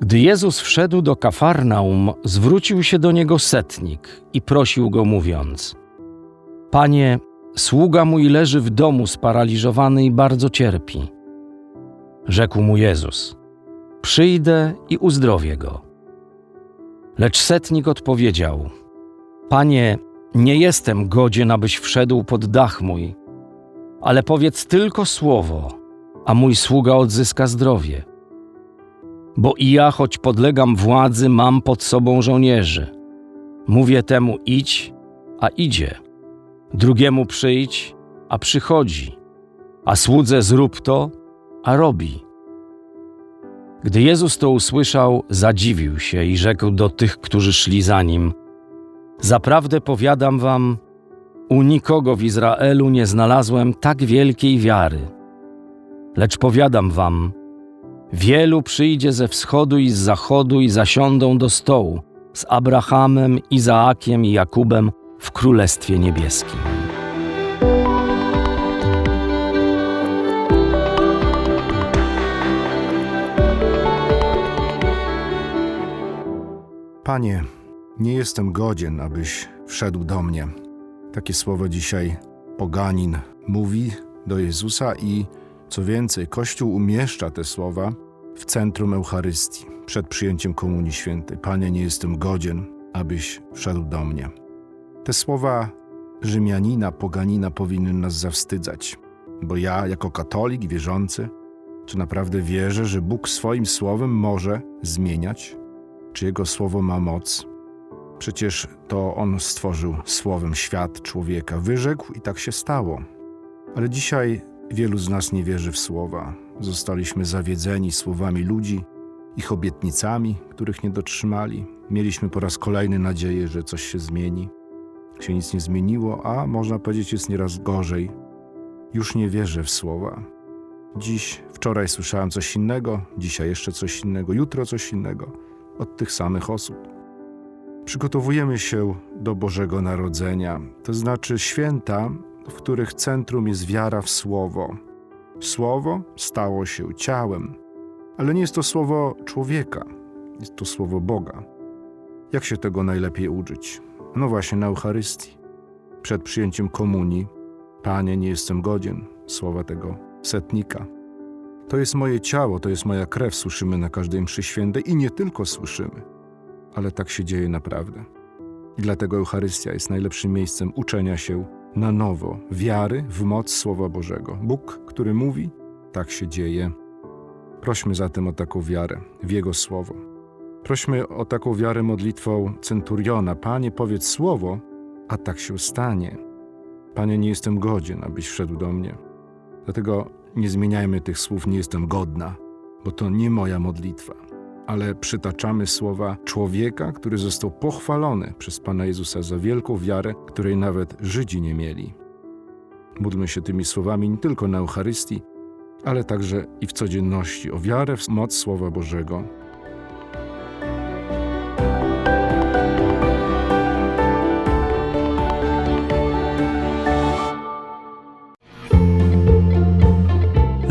Gdy Jezus wszedł do Kafarnaum, zwrócił się do niego setnik i prosił go, mówiąc: Panie, sługa mój leży w domu sparaliżowany i bardzo cierpi. Rzekł mu Jezus: Przyjdę i uzdrowię go. Lecz setnik odpowiedział: Panie, nie jestem godzien, abyś wszedł pod dach mój ale powiedz tylko słowo, a mój sługa odzyska zdrowie. Bo i ja, choć podlegam władzy, mam pod sobą żołnierzy. Mówię temu idź, a idzie. Drugiemu przyjdź, a przychodzi. A słudze zrób to, a robi. Gdy Jezus to usłyszał, zadziwił się i rzekł do tych, którzy szli za nim: Zaprawdę powiadam wam, u nikogo w Izraelu nie znalazłem tak wielkiej wiary. Lecz powiadam wam, wielu przyjdzie ze wschodu i z zachodu i zasiądą do stołu z Abrahamem, Izaakiem i Jakubem w Królestwie Niebieskim. Panie, nie jestem godzien, abyś wszedł do mnie. Takie słowo dzisiaj poganin mówi do Jezusa i co więcej, Kościół umieszcza te słowa w centrum Eucharystii, przed przyjęciem Komunii Świętej. Panie, nie jestem godzien, abyś wszedł do mnie. Te słowa Rzymianina, poganina powinny nas zawstydzać, bo ja, jako katolik wierzący, czy naprawdę wierzę, że Bóg swoim słowem może zmieniać? Czy Jego słowo ma moc? Przecież to On stworzył słowem świat, człowieka, wyrzekł i tak się stało. Ale dzisiaj wielu z nas nie wierzy w słowa. Zostaliśmy zawiedzeni słowami ludzi, ich obietnicami, których nie dotrzymali. Mieliśmy po raz kolejny nadzieję, że coś się zmieni. Się nic nie zmieniło, a można powiedzieć, jest nieraz gorzej. Już nie wierzę w słowa. Dziś, wczoraj słyszałem coś innego, dzisiaj jeszcze coś innego, jutro coś innego od tych samych osób. Przygotowujemy się do Bożego Narodzenia, to znaczy święta, w których centrum jest wiara w Słowo. Słowo stało się ciałem, ale nie jest to słowo człowieka, jest to słowo Boga. Jak się tego najlepiej uczyć? No właśnie na Eucharystii. Przed przyjęciem komunii, Panie, nie jestem godzien słowa tego setnika. To jest moje ciało, to jest moja krew, słyszymy na każdej mszy świętej i nie tylko słyszymy ale tak się dzieje naprawdę. I dlatego Eucharystia jest najlepszym miejscem uczenia się na nowo wiary w moc Słowa Bożego. Bóg, który mówi, tak się dzieje. Prośmy zatem o taką wiarę w Jego Słowo. Prośmy o taką wiarę modlitwą centuriona. Panie, powiedz słowo, a tak się stanie. Panie, nie jestem godzien, abyś wszedł do mnie. Dlatego nie zmieniajmy tych słów, nie jestem godna, bo to nie moja modlitwa ale przytaczamy słowa człowieka, który został pochwalony przez Pana Jezusa za wielką wiarę, której nawet Żydzi nie mieli. Módlmy się tymi słowami nie tylko na Eucharystii, ale także i w codzienności o wiarę w moc Słowa Bożego.